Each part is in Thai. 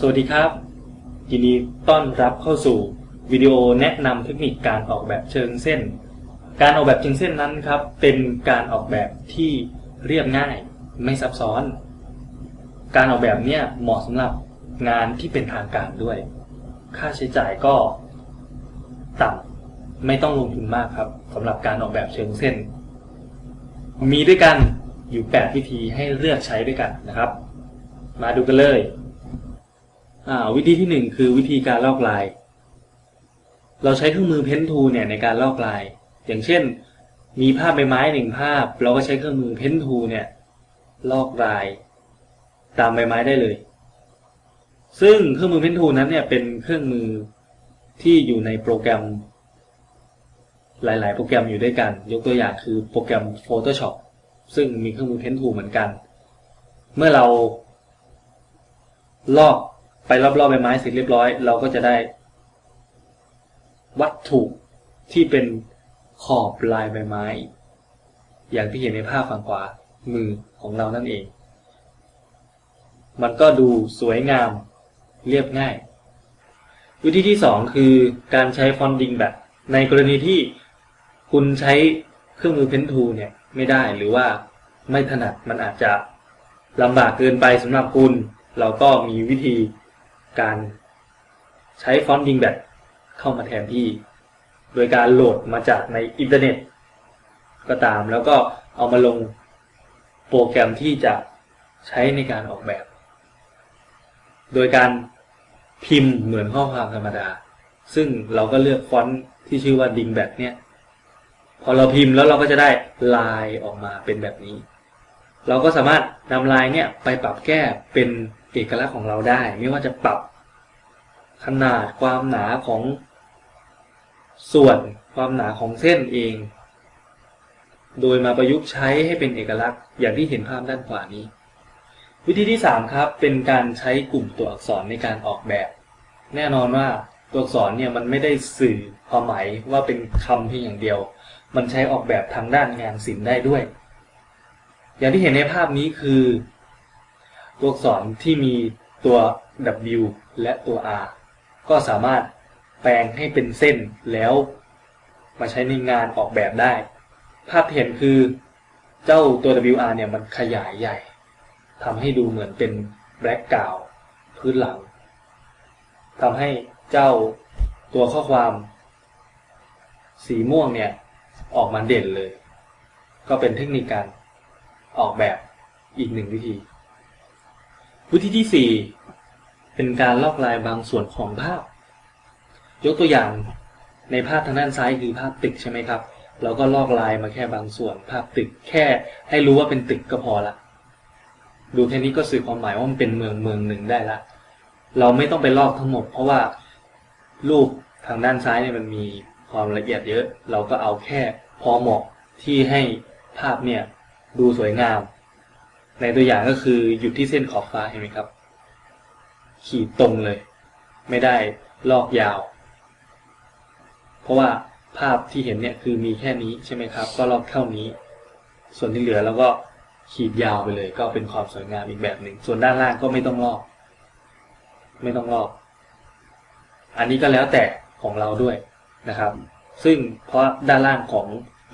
สวัสดีครับ ยินดีต้อนรับเข้าสู่วิดีโอแนะนำเทคนิคการออกแบบเชิงเส้น การออกแบบเชิงเส้นนั้นครับ เป็นการออกแบบที่เรียบง่าย ไม่ซับซ้อน การออกแบบเนี้ยเหมาะสำหรับงานที่เป็นทางการด้วย ค่าใช้จ่ายก็ต่ำไม่ต้องลงทุนมากครับสำหรับการออกแบบเชิงเส้น มีด้วยกันอยู่ 8 วิธีให้เลือกใช้ด้วยกันนะครับ มาดูกันเลย วิธีที่หนึ่งคือวิธีการลอกลาย เราใช้เครื่องมือเพ้นทูเนี่ยในการลอกลาย อย่างเช่น มีภาพใบไม้หนึ่งภาพ เราก็ใช้เครื่องมือเพ้นทูเนี่ยลอกลาย ตามใบไม้ได้เลย ซึ่งเครื่องมือเพ้นทูนั้นเนี่ยเป็นเครื่องมือที่อยู่ในโปรแกรม หลาย ๆ โปรแกรมอยู่ด้วยกัน ยกตัวอย่างคือโปรแกรม Photoshop ซึ่งมีเครื่องมือเพ้นทูเหมือนกัน เมื่อเราลอก ไปรอบๆใบไม้เสร็จเรียบร้อย เราก็จะได้ วัตถุที่เป็นขอบลายใบไม้ อย่างที่เห็นในภาพฝั่งขวามือของเรานั่นเอง มันก็ดูสวยงามเรียบง่าย วิธีที่สองคือการใช้ฟอนต์ดิงแบบ ในกรณีที่คุณใช้เครื่องมือเพนทูเนี่ยไม่ได้หรือว่าไม่ถนัดมันอาจจะลำบากเกินไปสำหรับคุณ เราก็มีวิธี การใช้ฟอนต์ดิงแบบเข้ามาแทนที่ โดยการโหลดมาจากในอินเทอร์เน็ต ก็ตามแล้วก็เอามาลงโปรแกรมที่จะใช้ในการออกแบบ โดยการพิมพ์เหมือนข้อความธรรมดา ซึ่งเราก็เลือกฟอนต์ที่ชื่อว่าดิงแบบเนี่ย พอเราพิมพ์แล้วเราก็จะได้ลายออกมาเป็นแบบนี้ เราก็สามารถนำลายเนี่ยไปปรับแก้เป็น เอกลักษณ์ของเราได้ ไม่ว่าจะปรับขนาดความหนาของส่วนความหนาของเส้นเอง โดยมาประยุกต์ใช้ให้เป็นเอกลักษณ์อย่างที่เห็นภาพด้านขวานี้ วิธีที่ 3 ครับ เป็นการใช้กลุ่มตัวอักษรในการออกแบบ แน่นอนว่าตัวอักษรเนี่ยมันไม่ได้สื่อความหมายว่าเป็นคำเพียงอย่างเดียว มันใช้ออกแบบทางด้านงานศิลป์ได้ด้วย อย่างที่เห็นในภาพนี้คือ ตัวอักษรที่มีตัว W และตัว R ก็สามารถแปลงให้เป็นเส้นแล้ว มาใช้ในงานออกแบบได้ ภาพเห็นคือเจ้าตัว WR เนี่ยมันขยายใหญ่ทำให้ดูเหมือนเป็นแบล็กกราวพื้นหลังทำให้เจ้าตัวข้อความ สีม่วงเนี่ย ออกมาเด่นเลย ก็เป็นเทคนิคการออกแบบอีกหนึ่งวิธี วิธีที่สี่เป็นการลอกลายบางส่วนของภาพ ยกตัวอย่างในภาพทางด้านซ้ายคือภาพตึกใช่ไหมครับ เราก็ลอกลายมาแค่บางส่วน ภาพตึกแค่ให้รู้ว่าเป็นตึกก็พอละ ดูแค่นี้ก็สื่อความหมายว่ามันเป็นเมืองเมืองหนึ่งได้ละ เราไม่ต้องไปลอกทั้งหมด เพราะว่ารูปทางด้านซ้ายเนี่ยมันมีความละเอียดเยอะ เราก็เอาแค่พอเหมาะที่ให้ภาพเนี่ยดูสวยงาม ในตัวอย่างก็คือหยุดที่เส้นขอบฟ้าเห็นไหมครับ ขีดตรงเลย ไม่ได้ลอกยาว เพราะว่าภาพที่เห็นเนี่ยคือมีแค่นี้ใช่ไหมครับ ก็ลอกเท่านี้ ส่วนที่เหลือเราก็ขีดยาวไปเลย ก็เป็นความสวยงามอีกแบบหนึ่ง ส่วนด้านล่างก็ไม่ต้องลอก ไม่ต้องลอก อันนี้ก็แล้วแต่ของเราด้วยนะครับ ซึ่งเพราะด้านล่างของ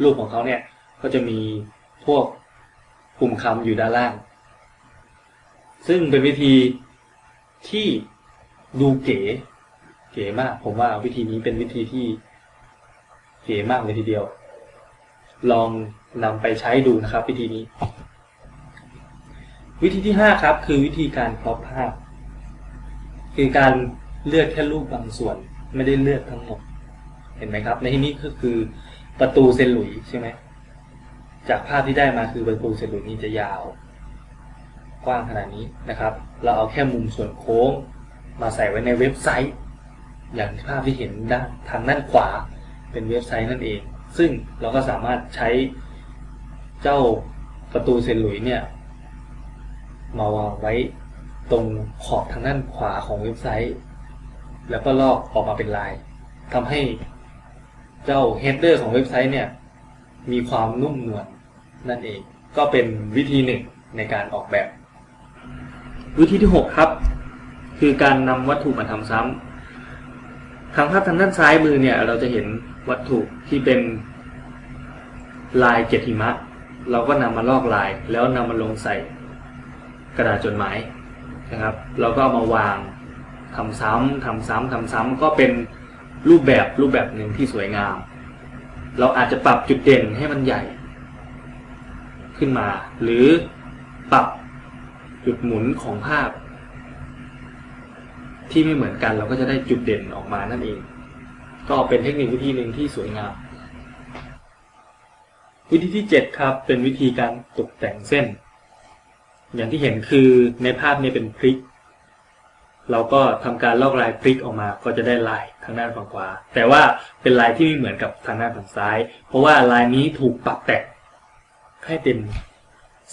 รูปของเขาเนี่ย ก็จะมีพวก กลุ่มคำอยู่ด้านล่าง ซึ่งเป็นวิธีที่ดูเก๋ เก๋มาก ผมว่าวิธีนี้เป็นวิธีที่เก๋มากเลยทีเดียว ลองนำไปใช้ดูนะครับ วิธีนี้ วิธีที่ห้าครับ คือวิธีการครอปภาพ คือการเลือกแค่รูปบางส่วน ไม่ได้เลือกทั้งหมด เห็นไหมครับ ในที่นี้ก็คือประตูเซนหลุยใช่ไหม จากภาพที่ได้มาคือประตูเซนหลุยนี้จะยาว กว้างขนาดนี้นะครับ เราเอาแค่มุมส่วนโค้งมาใส่ไว้ในเว็บไซต์ อย่างภาพที่เห็นด้านทางด้านขวาเป็นเว็บไซต์นั่นเอง ซึ่งเราก็สามารถใช้เจ้าประตูเซนหลุยเนี่ย มาวางไว้ตรงขอบทางด้านขวาของเว็บไซต์ แล้วก็ลอกออกมาเป็นลายทำให้เจ้าเฮดเดอร์ของเว็บไซต์เนี่ย มีความนุ่มนวล นั่นเอง ก็เป็นวิธีหนึ่งในการออกแบบ วิธีที่ 6 ครับ คือการนำวัตถุมาทำซ้ำทางภาพทางด้านซ้ายมือเนี่ย เราจะเห็นวัตถุที่เป็นลายเกล็ดหิมะ เราก็นำมาลอกลาย แล้วนำมาลงใส่กระดาษจดหมายนะครับเราก็เอามาวางทำซ้ำทำซ้ำทำซ้ำก็เป็นรูปแบบรูปแบบหนึ่งที่สวยงาม เราอาจจะปรับจุดเด่นให้มันใหญ่ ขึ้นมา หรือปรับจุดหมุนของภาพ ที่ไม่เหมือนกันเราก็จะได้จุดเด่นออกมานั่นเอง ก็เป็นเทคนิควิธีหนึ่งที่สวยงาม วิธีที่ 7 ครับ เป็นวิธีการตกแต่งเส้น อย่างที่เห็นคือในภาพนี้เป็นพริกเราก็ทำการลอกลายพริกออกมาก็จะได้ลายทางด้านฝั่งขวา แต่ว่าเป็นลายที่ไม่เหมือนกับทางด้านฝั่งซ้าย เพราะว่าลายนี้ถูกปรับแต่ง ให้เป็น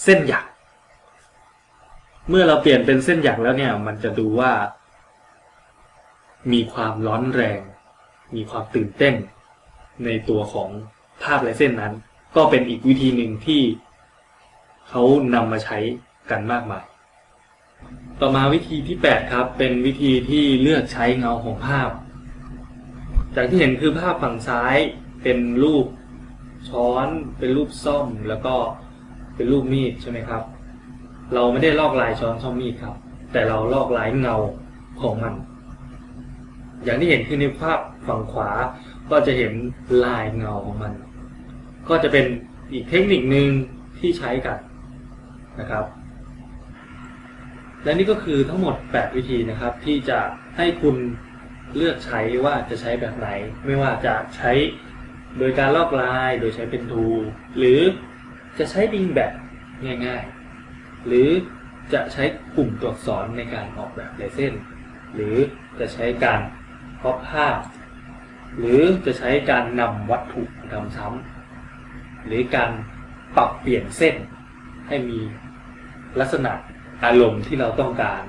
เส้นหยัก เมื่อเราเปลี่ยนเป็นเส้นหยักแล้วเนี่ย มันจะดูว่า มีความร้อนแรง มีความตื่นเต้น ในตัวของภาพแลายเส้นนั้น ก็เป็นอีกวิธีหนึ่งที่เขานำมาใช้กันมากมาย ต่อมาวิธีที่ 8 ครับ เป็นวิธีที่เลือกใช้เงาของภาพ จากที่เห็นคือภาพฝั่งซ้ายเป็นรูป ช้อนเป็นรูปซ่อมแล้วก็เป็นรูปมีดใช่ไหมครับ เราไม่ได้ลอกลายช้อนซ่อมมีดครับ แต่เราลอกลายเงาของมัน อย่างที่เห็นคือในภาพฝั่งขวาก็จะเห็นลายเงาของมัน ก็จะเป็นอีกเทคนิคหนึ่งที่ใช้กันนะครับ และนี่ก็คือทั้งหมด 8 วิธีนะครับ ที่จะให้คุณเลือกใช้ว่าจะใช้แบบไหน ไม่ว่าจะใช้ โดยการลอกลายโดยใช้เป็นทูหรือจะใช้ดิงแบบง่ายๆ หรือจะใช้กลุ่มตัวอักษรในการออกแบบลายเส้น หรือจะใช้การคอปภาพ หรือจะใช้การนำวัตถุมาทำซ้ำหรือการปรับเปลี่ยนเส้น ให้มีลักษณะอารมณ์ที่เราต้องการ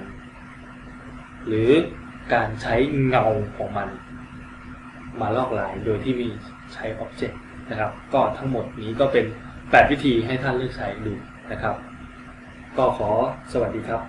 หรือการใช้เงาของมัน มาลอกลายโดยที่มี ใช้อ็อบเจกต์นะครับ ก็ทั้งหมดนี้ก็เป็น 8 วิธีให้ท่านเลือกใช้ดูนะครับ ก็ขอสวัสดีครับ